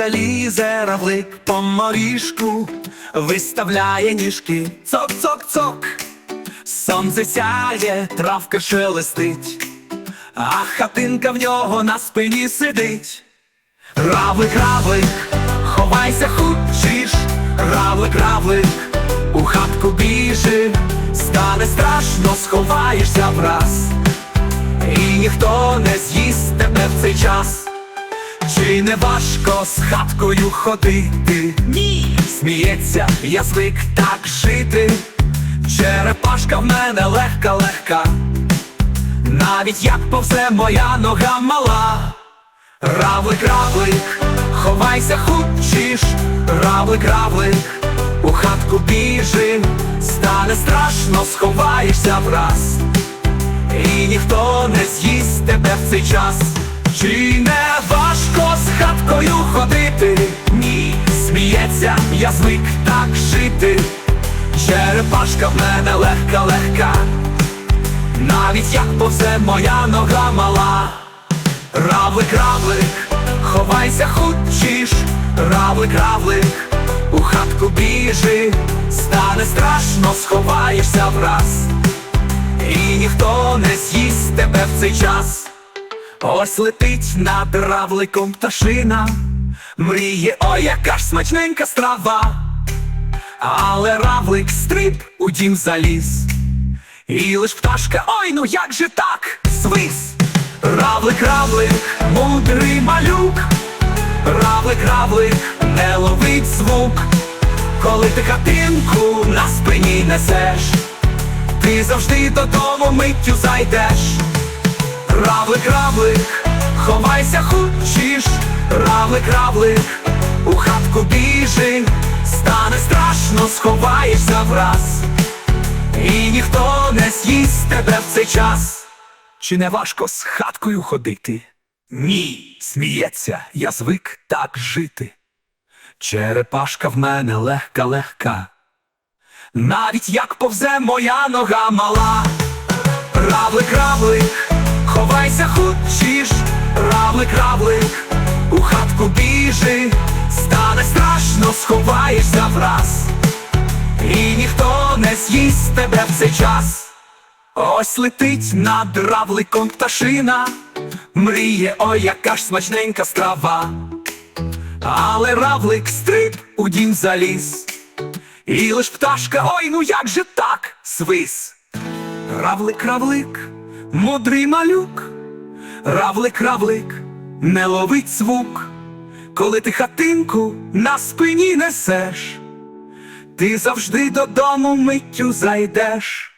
залізе равлик по моріжку, виставляє ніжки, цок-цок-цок, сонце сяє, травка шелестить, а хатинка в нього на спині сидить. Равлик, равлик, ховайся хучиш, равлик, равлик, у хатку біжи, стане страшно, сховаєшся враз, і ніхто не з'їсть тебе в цей час. Чи не важко з хаткою ходити? Ні. Сміється, я звик так жити. Черепашка в мене легка, легка. Навіть як повзе моя нога мала. Равлик, равлик, ховайся хучиш, равлик, равлик, у хатку біжи, стане страшно, сховаєшся враз, і ніхто не з'їсть тебе в цей час. Чи не важко хаткою ходити? Ні, сміється, я звик так жити. Черепашка в мене легка, легка, навіть як повзе моя нога мала. Равлик, равлик, ховайся хучиш, равлик, равлик, у хатку біжи, стане страшно, сховаєшся враз, і ніхто не з'їсть тебе в цей час. Ось летить над равликом пташина, мріє, ой, яка ж смачненька страва. Але равлик стриб у дім заліз, і лиш пташка, ой, ну як же так, свис. Равлик, равлик, мудрий малюк, равлик, равлик, не ловить звук, коли ти хатинку на спині несеш, ти завжди додому миттю зайдеш. Равлик, равлик, ховайся хочеш, равлик, равлик, у хатку біжи, стане страшно, сховаєшся враз, і ніхто не з'їсть тебе в цей час. Чи не важко з хаткою ходити? Ні, сміється, я звик так жити. Черепашка в мене легка, легка. Навіть як повзе моя нога мала. Равлик, равлик, ховайся хочеш, равлик, равлик, у хатку біжи, стане страшно, сховаєшся враз, і ніхто не з'їсть тебе в цей час. Ось летить над равликом пташина, мріє, ой, яка ж смачненька страва. Але равлик стриб у дім заліз, і лиш пташка, ой, ну як же так, свис. Равлик, равлик, мудрий малюк, равлик, равлик, не ловить звук, коли ти хатинку на спині несеш, ти завжди додому миттю зайдеш.